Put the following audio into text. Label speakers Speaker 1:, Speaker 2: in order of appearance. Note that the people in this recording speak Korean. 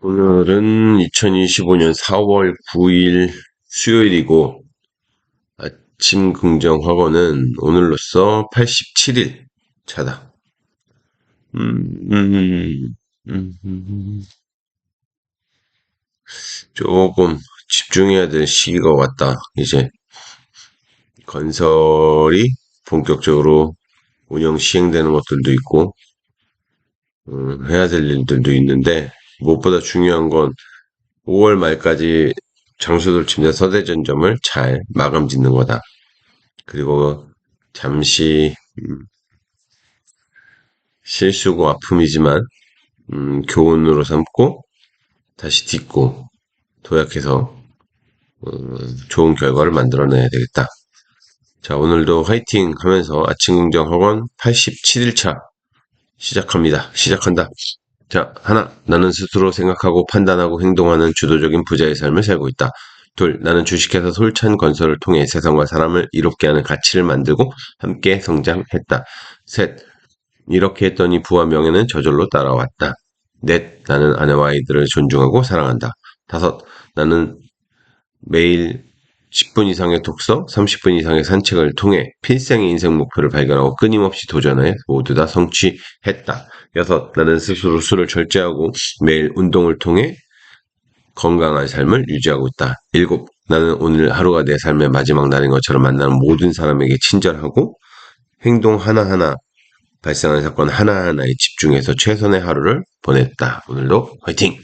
Speaker 1: 오늘은 2025년 4월 9일 수요일이고, 아침 긍정 확언은 오늘로써 87일 차다. 음, 음, 음, 음. 조금 집중해야 될 시기가 왔다. 이제 건설이 본격적으로 운영 시행되는 것들도 있고, 음, 해야 될 일들도 있는데, 무엇보다 중요한 건 5월 말까지 장수들 침대 서대전점을 잘 마감 짓는 거다. 그리고 잠시 음, 실수고 아픔이지만 음, 교훈으로 삼고 다시 딛고 도약해서 음, 좋은 결과를 만들어내야 되겠다. 자 오늘도 화이팅 하면서 아침 긍정 학원 87일차 시작합니다. 시작한다. 자, 하나, 나는 스스로 생각하고 판단하고 행동하는 주도적인 부자의 삶을 살고 있다. 둘, 나는 주식회사 솔찬 건설을 통해 세상과 사람을 이롭게 하는 가치를 만들고 함께 성장했다. 셋, 이렇게 했더니 부와 명예는 저절로 따라왔다. 넷, 나는 아내와 아이들을 존중하고 사랑한다. 다섯, 나는 매일 10분 이상의 독서, 30분 이상의 산책을 통해 필생의 인생 목표를 발견하고 끊임없이 도전해 모두 다 성취했다. 여섯, 나는 스스로 술을 절제하고 매일 운동을 통해 건강한 삶을 유지하고 있다. 일곱, 나는 오늘 하루가 내 삶의 마지막 날인 것처럼 만나는 모든 사람에게 친절하고 행동 하나하나 발생하는 사건 하나하나에 집중해서 최선의 하루를 보냈다. 오늘도 화이팅!